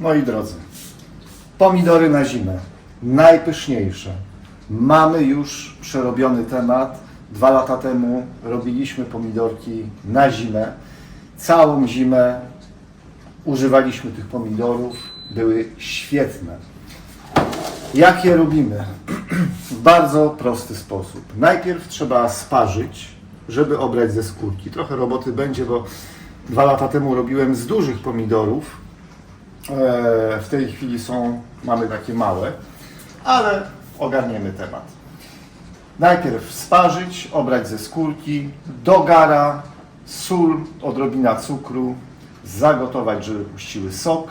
Moi drodzy, pomidory na zimę, najpyszniejsze. Mamy już przerobiony temat. Dwa lata temu robiliśmy pomidorki na zimę. Całą zimę używaliśmy tych pomidorów. Były świetne. Jak je robimy? W bardzo prosty sposób. Najpierw trzeba sparzyć, żeby obrać ze skórki. Trochę roboty będzie, bo dwa lata temu robiłem z dużych pomidorów. E, W tej chwili są, mamy takie małe, ale ogarniemy temat. Najpierw sparzyć, obrać ze skórki, do gara, sól, odrobina cukru, zagotować, żeby puściły sok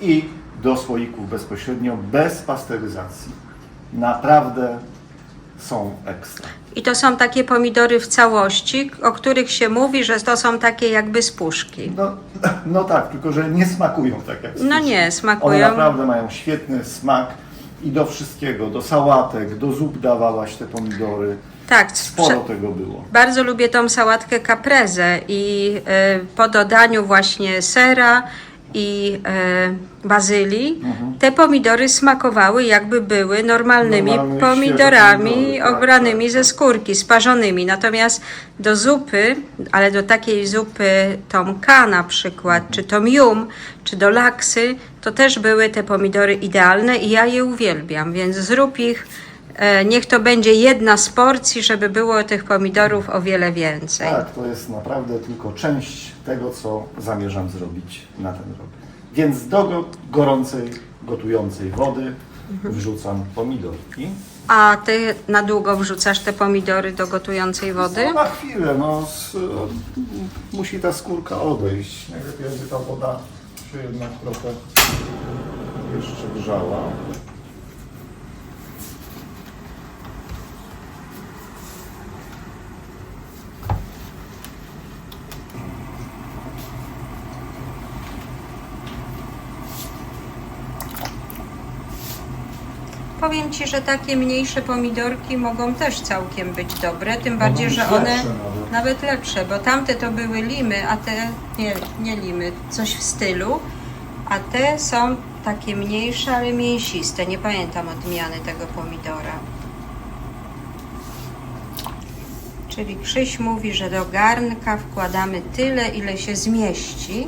i do słoików bezpośrednio, bez pasteryzacji. Naprawdę są ekstra. I to są takie pomidory w całości, o których się mówi, że to są takie jakby z puszki. No, no tak, tylko że nie smakują tak jak z No puszki. nie, One smakują. naprawdę mają świetny smak i do wszystkiego, do sałatek, do zup dawałaś te pomidory. Tak, Sporo tego było. bardzo lubię tą sałatkę caprese i y, po dodaniu właśnie sera i y, bazylii Mhm. te pomidory smakowały jakby były normalnymi Normalne, pomidorami pomidory, tak, obranymi tak, ze skórki, sparzonymi. Natomiast do zupy, ale do takiej zupy tomka na przykład, czy tom yum, czy do laksy, to też były te pomidory idealne i ja je uwielbiam, więc zrób ich E, Niech to będzie jedna z porcji, żeby było tych pomidorów o wiele więcej. Tak, to jest naprawdę tylko część tego, co zamierzam zrobić na ten rok. Więc do go- gorącej, gotującej wody Mhm. wrzucam pomidorki. A ty na długo wrzucasz te pomidory do gotującej wody? No na chwilę, no z, musi ta skórka odejść. Najlepiej, jakby ta woda się jednak trochę jeszcze grzała. Powiem ci, że takie mniejsze pomidorki mogą też całkiem być dobre, tym bardziej, być że one lepsze nawet. nawet lepsze, bo tamte to były limy, a te nie, nie limy, coś w stylu, a te są takie mniejsze, ale mięsiste. Nie pamiętam odmiany tego pomidora. Czyli Krzyś mówi, że do garnka wkładamy tyle, ile się zmieści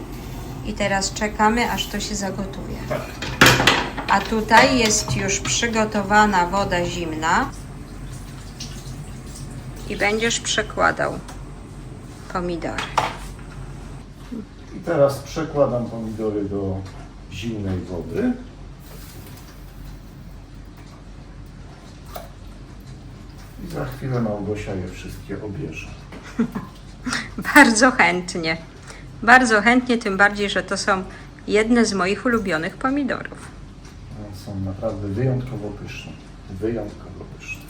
i teraz czekamy, aż to się zagotuje. Tak. A tutaj jest już przygotowana woda zimna i będziesz przekładał pomidory. I teraz przekładam pomidory do zimnej wody. I za chwilę Małgosia je wszystkie obierze. Bardzo chętnie. Bardzo chętnie, tym bardziej, że to są jedne z moich ulubionych pomidorów. Są naprawdę wyjątkowo pyszne. Wyjątkowo pyszne.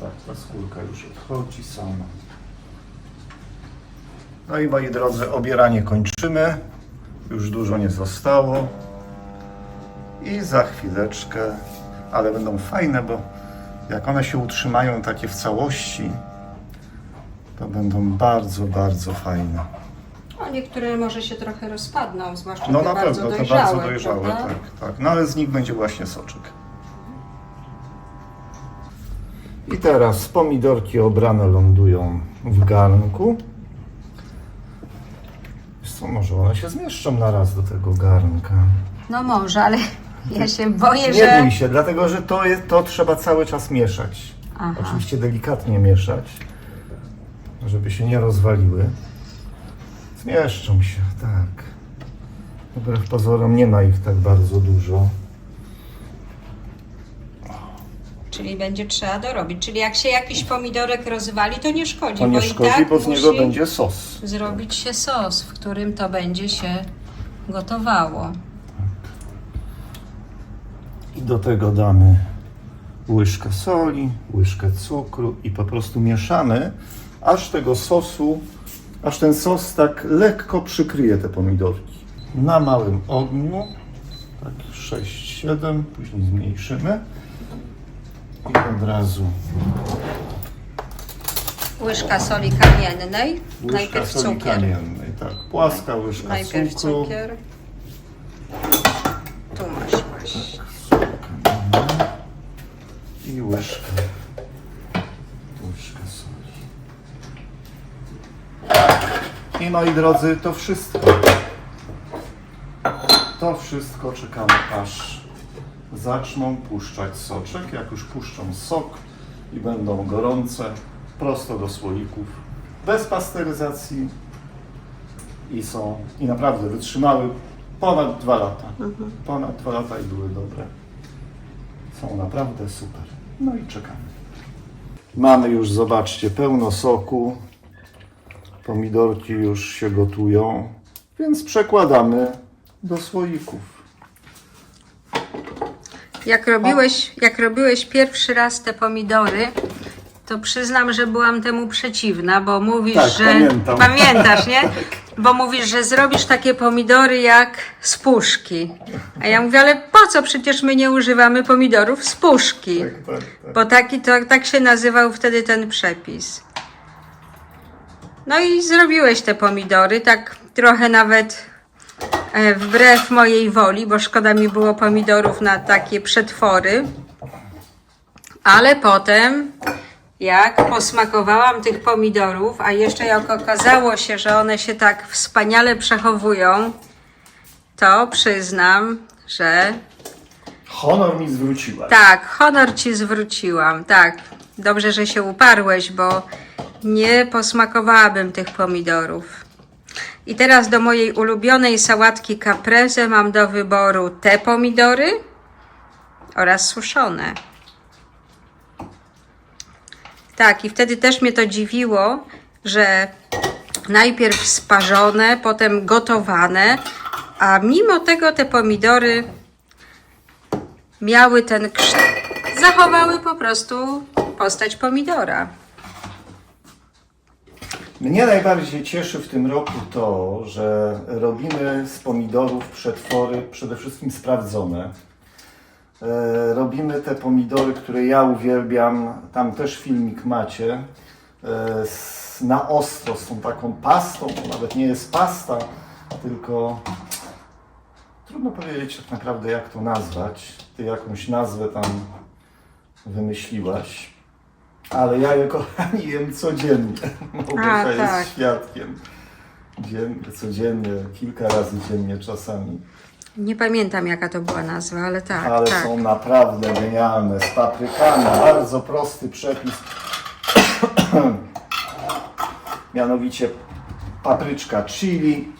Tak, ta skórka już odchodzi sama. No i moi drodzy, obieranie kończymy. Już dużo nie zostało. I za chwileczkę, ale będą fajne, bo jak one się utrzymają takie w całości, to będą bardzo, bardzo fajne. O, niektóre może się trochę rozpadną, zwłaszcza No te na bardzo pewno, te dojrzałe, bardzo dojrzałe, prawda? tak, tak. No ale z nich będzie właśnie soczek. I teraz pomidorki obrane lądują w garnku. Wiesz co, może one się zmieszczą na raz do tego garnka. No może, ale ja się boję, Nie że... bój się, dlatego że to, jest, to trzeba cały czas mieszać. Aha. Oczywiście delikatnie mieszać, żeby się nie rozwaliły. Zmieszczą się, tak. Wbrew pozorom nie ma ich tak bardzo dużo. Czyli będzie trzeba dorobić. Czyli jak się jakiś pomidorek rozwali, to nie szkodzi, To nie bo szkodzi, i tak bo z musi niego będzie sos. zrobić się sos, w którym to będzie się gotowało. I do tego damy łyżkę soli, łyżkę cukru i po prostu mieszamy, aż tego sosu, aż ten sos tak lekko przykryje te pomidorki. Na małym ogniu, tak 6-7, później zmniejszymy i od razu łyżka soli kamiennej. Łyżka najpierw soli cukier. kamiennej, tak. Płaska łyżka Najpierw cukru. cukier. Tu masz właśnie. I łyżkę. Łyżkę soli. I moi drodzy, to wszystko. To wszystko czekamy aż zaczną puszczać soczek. Jak już puszczą sok i będą gorące, prosto do słoików, bez pasteryzacji i są, i naprawdę wytrzymały ponad dwa lata. Ponad dwa lata i były dobre. Są naprawdę super. No i czekamy. Mamy już, zobaczcie, pełno soku. Pomidorki już się gotują, więc przekładamy do słoików. Jak robiłeś, jak robiłeś pierwszy raz te pomidory, to przyznam, że byłam temu przeciwna, bo mówisz, Tak, że. pamiętam. Pamiętasz, nie? Bo mówisz, że zrobisz takie pomidory jak z puszki. A ja mówię, ale po co? Przecież my nie używamy pomidorów z puszki. Tak, tak, tak. Bo taki to, tak się nazywał wtedy ten przepis. No i zrobiłeś te pomidory, tak trochę nawet e, wbrew mojej woli, bo szkoda mi było pomidorów na takie przetwory. Ale potem, jak posmakowałam tych pomidorów, a jeszcze jak okazało się, że one się tak wspaniale przechowują, to przyznam, że Honor mi zwróciła. tak, honor ci zwróciłam. Tak, dobrze, że się uparłeś, bo nie posmakowałabym tych pomidorów. I teraz do mojej ulubionej sałatki caprese mam do wyboru te pomidory oraz suszone. Tak, i wtedy też mnie to dziwiło, że najpierw sparzone, potem gotowane, a mimo tego te pomidory miały ten kształt, zachowały po prostu postać pomidora. Mnie najbardziej cieszy w tym roku to, że robimy z pomidorów przetwory przede wszystkim sprawdzone. E, robimy te pomidory, które ja uwielbiam. Tam też filmik macie. E, na ostro, z tą taką pastą. To nawet nie jest pasta, tylko trudno powiedzieć tak naprawdę jak to nazwać. Ty jakąś nazwę tam wymyśliłaś. Ale ja je kochani jem codziennie. Małgosia jest tak. świadkiem. Dziennie, codziennie, kilka razy dziennie czasami. Nie pamiętam jaka to była nazwa, ale tak, Ale tak. są naprawdę genialne. Z paprykami. Bardzo prosty przepis. Mianowicie papryczka chili,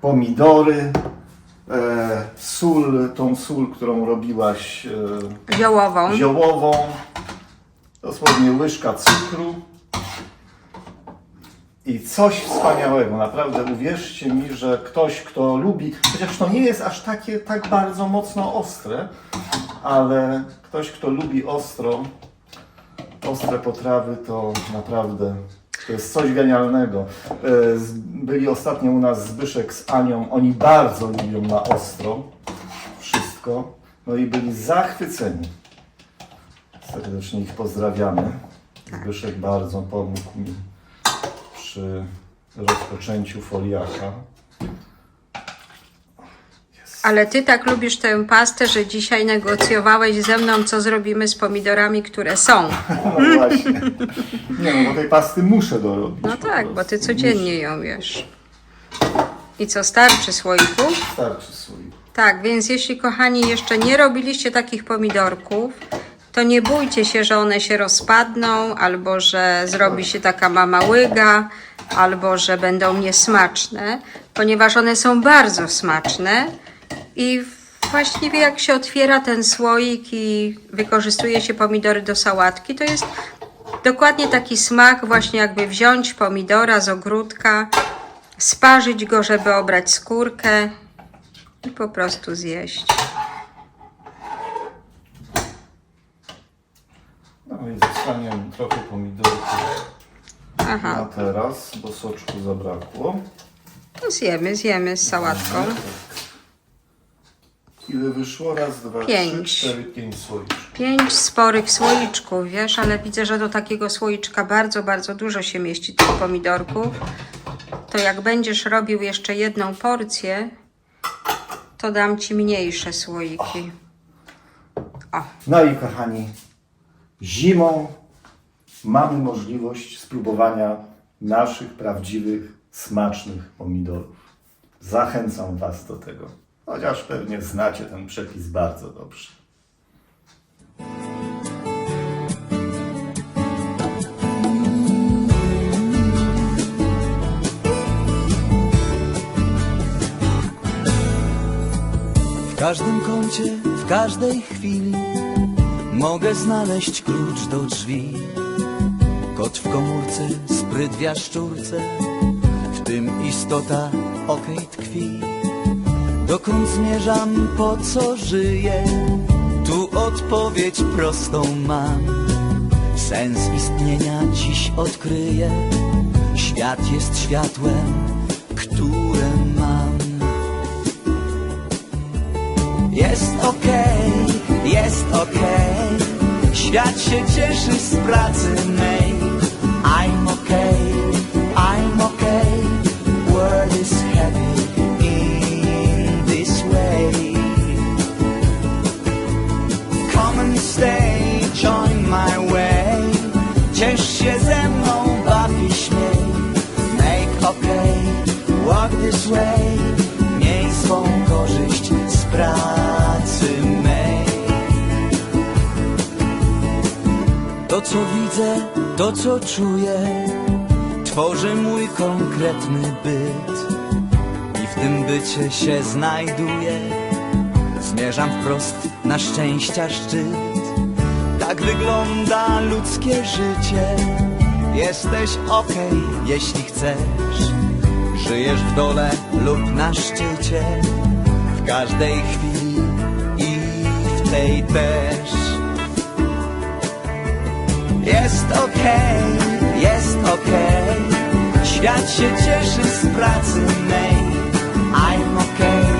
pomidory, e, sól, tą sól, którą robiłaś e, Ziołową. ziołową, dosłownie łyżka cukru i coś wspaniałego. Naprawdę uwierzcie mi, że ktoś, kto lubi, chociaż to nie jest aż takie tak bardzo mocno ostre, ale ktoś, kto lubi ostro, ostre potrawy, to naprawdę to jest coś genialnego. E, Byli ostatnio u nas Zbyszek z Anią, oni bardzo lubią na ostro wszystko, no i byli zachwyceni. Serdecznie ich pozdrawiamy. Zbyszek bardzo pomógł mi przy rozpoczęciu foliaka. Ale ty tak lubisz tę pastę, że dzisiaj negocjowałeś ze mną, co zrobimy z pomidorami, które są. No właśnie. Nie no, bo tej pasty muszę dorobić. No tak, bo ty codziennie ją jesz. I co, starczy słoików? Muszę. Starczy słój. Tak, więc jeśli kochani jeszcze nie robiliście takich pomidorków, to nie bójcie się, że one się rozpadną, albo że zrobi się taka mama łyga, albo że będą niesmaczne, ponieważ one są bardzo smaczne i właściwie jak się otwiera ten słoik i wykorzystuje się pomidory do sałatki, to jest dokładnie taki smak, właśnie jakby wziąć pomidora z ogródka, sparzyć go, żeby obrać skórkę i po prostu zjeść. No i zostaniemy trochę pomidorków na Aha, teraz, bo soczku zabrakło. no zjemy, zjemy z sałatką. I Ile wyszło? Raz, dwa, Pięć. trzy, cztery, pięć słoiczków. Pięć sporych słoiczków, wiesz, ale widzę, że do takiego słoiczka bardzo, bardzo dużo się mieści tych pomidorków. To jak będziesz robił jeszcze jedną porcję, to dam ci mniejsze słoiki. O, No i kochani, zimą mamy możliwość spróbowania naszych prawdziwych, smacznych pomidorów. Zachęcam Was do tego, chociaż pewnie znacie ten przepis bardzo dobrze. W każdym kącie, w każdej chwili Mogę znaleźć klucz do drzwi. Kot w komórce, spryt w jaszczurce. W tym istota okej tkwi. Dokąd zmierzam, po co żyję? Tu odpowiedź prostą mam. Sens istnienia dziś odkryję. Świat jest światłem, które mam. Jest okej, jest okej Świat się cieszy z pracy To co widzę, to co czuję Tworzy mój konkretny byt. I w tym bycie się znajduję Zmierzam wprost na szczęścia szczyt. Tak wygląda ludzkie życie. Jesteś okej, jeśli chcesz. Żyjesz w dole lub na szczycie. W każdej chwili i w tej też Jest okej, jest okej. Świat się cieszy z pracy mej. I'm okay,